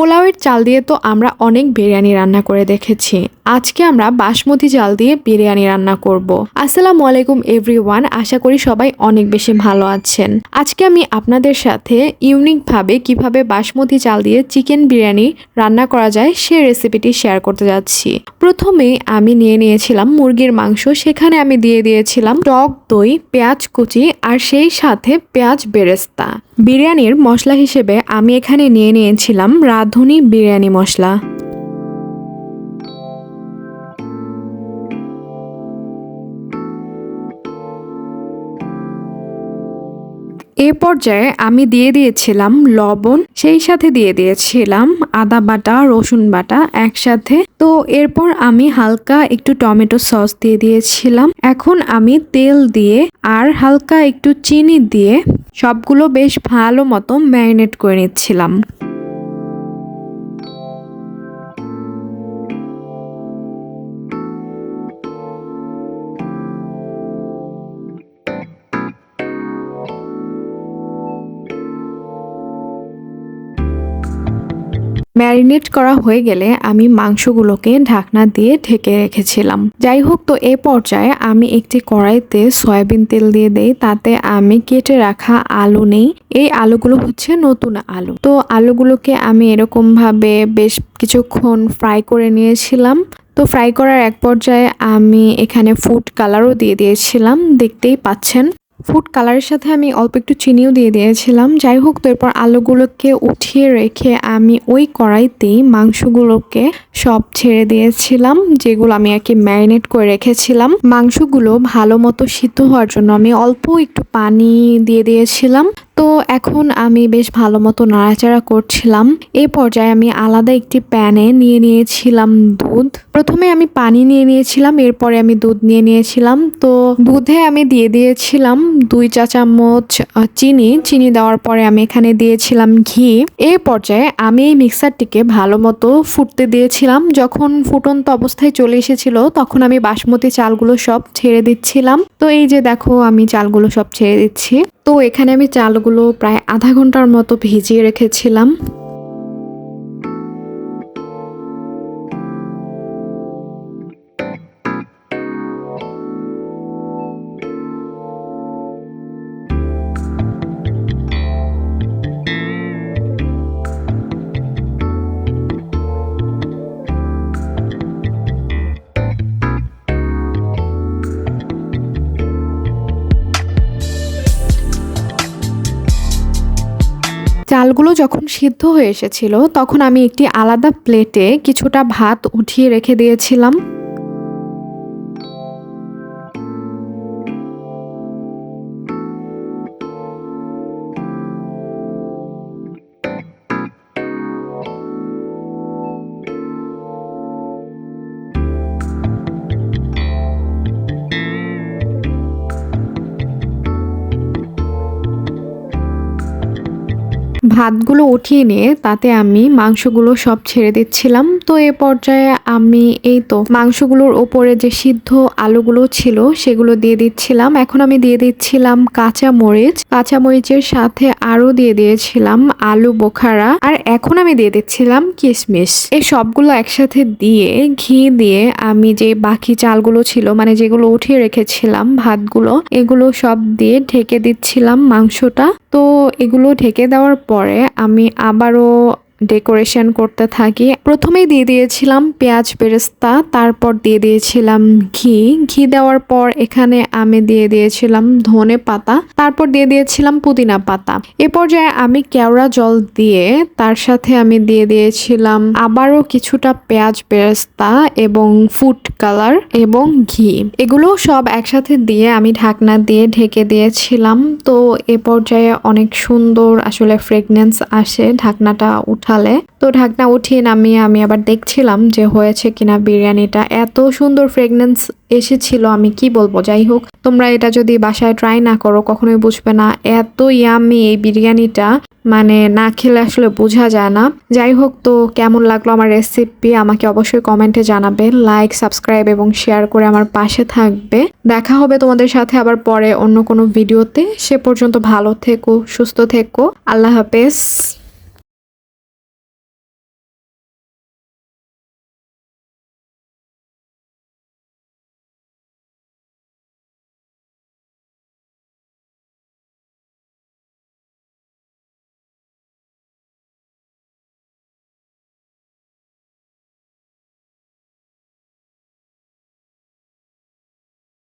পোলাওয়ের চাল দিয়ে তো আমরা অনেক বিরিয়ানি রান্না করে দেখেছি। আজকে আমরা বাসমতি চাল দিয়ে বিরিয়ানি রান্না করব। আসসালামু আলাইকুম এভরিওয়ান, আশা করি সবাই অনেক বেশি ভালো আছেন। আজকে আমি আপনাদের সাথে ইউনিকভাবে কীভাবে বাসমতি চাল দিয়ে চিকেন বিরিয়ানি রান্না করা যায় সে রেসিপিটি শেয়ার করতে যাচ্ছি। প্রথমে আমি নিয়ে নিয়েছিলাম মুরগির মাংস, সেখানে আমি দিয়ে দিয়েছিলাম টক দই, পেঁয়াজ কুচি, আর সেই সাথে পেঁয়াজ বেরেস্তা। বিরিয়ানির মশলা হিসেবে আমি এখানে নিয়ে নিয়েছিলাম রাঁধুনি বিরিয়ানি মশলা। এ পর্যায়ে আমি দিয়ে দিয়েছিলাম লবণ, সেই সাথে দিয়ে দিয়েছিলাম আদা বাটা, রসুন বাটা একসাথে। তো এরপর আমি হালকা একটু টমেটো সস দিয়ে দিয়েছিলাম। এখন আমি তেল দিয়ে আর হালকা একটু চিনি দিয়ে সবগুলো বেশ ভালো মতো ম্যারিনেট করে নিচ্ছিলাম। ম্যারিনেট করা হয়ে গেলে আমি মাংসগুলোকে ঢাকনা দিয়ে ঢেকে রেখেছিলাম। যাই হোক তো এ পর্যায়ে আমি একটি কড়াইতে সয়াবিন তেল দিয়ে দেই, তাতে আমি কেটে রাখা আলু নেই। এই আলুগুলো হচ্ছে নতুন আলু। তো আলুগুলোকে আমি এরকম ভাবে বেশ কিছুক্ষণ ফ্রাই করে নিয়েছিলাম। তো ফ্রাই করার এক পর্যায়ে আমি এখানে ফুড কালারও দিয়ে দিয়েছিলাম, দেখতেই পাচ্ছেন। ফুড কালারের সাথে আমি অল্প একটু চিনিও দিয়ে দিয়েছিলাম। যাই হোক, তো এরপর আলুগুলোকে উঠিয়ে রেখে আমি ওই কড়াইতেই মাংসগুলোকে সব ছেড়ে দিয়েছিলাম, যেগুলো আমি আর কি ম্যারিনেট করে রেখেছিলাম। মাংসগুলো ভালো মতো সিদ্ধ হওয়ার জন্য আমি অল্প একটু পানি দিয়ে দিয়েছিলাম। তো এখন আমি বেশ ভালো মতো নাড়াচাড়া করছিলাম। এই পর্যায়ে আমি আলাদা একটি প্যানে নিয়ে নিয়েছিলাম দুধ। প্রথমে আমি পানি নিয়ে নিয়েছিলাম, এরপরে আমি দুধ নিয়ে নিয়েছিলাম। তো দুধে আমি দিয়ে দিয়েছিলাম দুই চা চামচ চিনি। চিনি দেওয়ার পরে আমি এখানে দিয়েছিলাম ঘি। এই পর্যায়ে আমি এই মিক্সারটিকে ভালো মতো ফুটতে দিয়েছিলাম। যখন ফুটন্ত অবস্থায় চলে এসেছিল, তখন আমি বাসমতি চালগুলো সব ছেড়ে দিচ্ছিলাম। তো এই যে দেখো, আমি চালগুলো সব ছেড়ে দিচ্ছি। তো এখানে আমি চালগুলো প্রায় আধা ঘণ্টার মতো ভিজিয়ে রেখেছিলাম। চালগুলো যখন সিদ্ধ হয়ে এসেছিল, তখন আমি একটি আলাদা প্লেটে কিছুটা ভাত উঠিয়ে রেখে দিয়েছিলাম। ভাতগুলো উঠিয়ে নিয়ে তাতে আমি মাংসগুলো সব ছেড়ে দিচ্ছিলাম। তো এ পর্যায়ে আমি এই তো মাংসগুলোর ওপরে যে সিদ্ধ আলুগুলো ছিল সেগুলো দিয়ে দিচ্ছিলাম। এখন আমি দিয়ে দিচ্ছিলাম কাঁচা মরিচ। কাঁচা মরিচের সাথে আরও দিয়ে দিয়েছিলাম আলু বোখারা। আর এখন আমি দিয়ে দিচ্ছিলাম কিশমিশ। এই সবগুলো একসাথে দিয়ে, ঘি দিয়ে আমি যে বাকি চালগুলো ছিল মানে যেগুলো উঠিয়ে রেখেছিলাম ভাতগুলো, এগুলো সব দিয়ে ঢেকে দিচ্ছিলাম মাংসটা। তো এগুলো ঢেকে দেওয়ার পরে আমি আবারও ডেকোরেশন করতে থাকি। প্রথমেই দিয়ে দিয়েছিলাম পেঁয়াজ বেরেস্তা, তারপর দিয়ে দিয়েছিলাম ঘি। ঘি দেওয়ার পর এখানে আমি দিয়ে দিয়েছিলাম ধনে পাতা, তারপর দিয়ে দিয়েছিলাম পুদিনা পাতা। এ পর্যায়ে আমি কেওড়া জল দিয়ে তার সাথে আমি দিয়ে দিয়েছিলাম আবারও কিছুটা পেঁয়াজ বেরেস্তা এবং ফুড কালার এবং ঘি। এগুলো সব একসাথে দিয়ে আমি ঢাকনা দিয়ে ঢেকে দিয়েছিলাম। তো এ পর্যায়ে অনেক সুন্দর আসলে ফ্রেগনেন্স আসে। ঢাকনাটা উঠালে তো ঢাকনা উঠিয়ে নামিয়ে আমি আবার দেখছিলাম যে হয়েছে কিনা বিরিয়ানিটা। এত সুন্দর ফ্রেগনেন্স এসেছিল, আমি কি বলব? যাই হোক, তোমরা এটা যদি বাসায় ট্রাই না করো, কখনোই বুঝবে না। এত ইয়ামি এই বিরিয়ানিটা মানে না খেলে আসলে বোঝা যায় না। যাই হোক, তো কেমন লাগল আমার রেসিপি আমাকে অবশ্যই কমেন্টে জানাবে। লাইক সাবস্ক্রাইব এবং শেয়ার করে আমার পাশে থাকবে। দেখা হবে তোমাদের সাথে আবার পরে অন্য কোনো ভিডিওতে সে পর্যন্ত ভালো থেকো, সুস্থ থেকো। আল্লাহ হাফেজ।